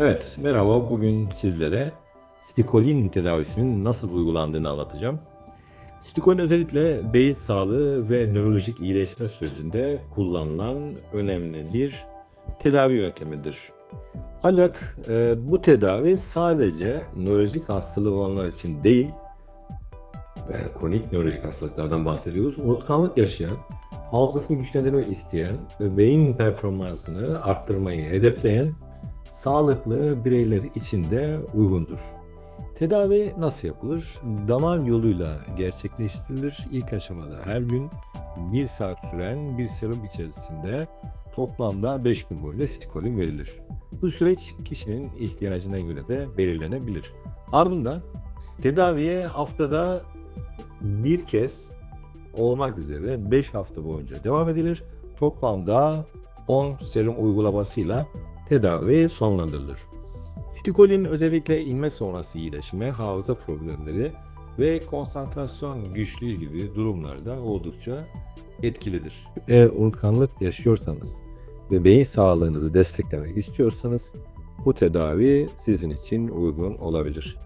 Evet, merhaba. Bugün sizlere stikolin tedavisinin nasıl uygulandığını anlatacağım. Stikolin özellikle beyin sağlığı ve nörolojik iyileşme sürecinde kullanılan önemli bir tedavi yöntemidir. Ancak e, bu tedavi sadece nörolojik hastalığı olanlar için değil, yani kronik nörolojik hastalıklardan bahsediyoruz. Unutkanlık yaşayan, hafızasını güçlendirmek isteyen ve beyin performansını arttırmayı hedefleyen sağlıklı bireyler için de uygundur. Tedavi nasıl yapılır? Damar yoluyla gerçekleştirilir. İlk aşamada her gün 1 saat süren bir serum içerisinde toplamda 5 gün boyunca stikolin verilir. Bu süreç kişinin ihtiyacına göre de belirlenebilir. Ardından tedaviye haftada bir kez olmak üzere 5 hafta boyunca devam edilir. Toplamda 10 serum uygulamasıyla tedavi sonlandırılır. Stikolin özellikle inme sonrası iyileşme, hafıza problemleri ve konsantrasyon güçlüğü gibi durumlarda oldukça etkilidir. Eğer unutkanlık yaşıyorsanız ve beyin sağlığınızı desteklemek istiyorsanız bu tedavi sizin için uygun olabilir.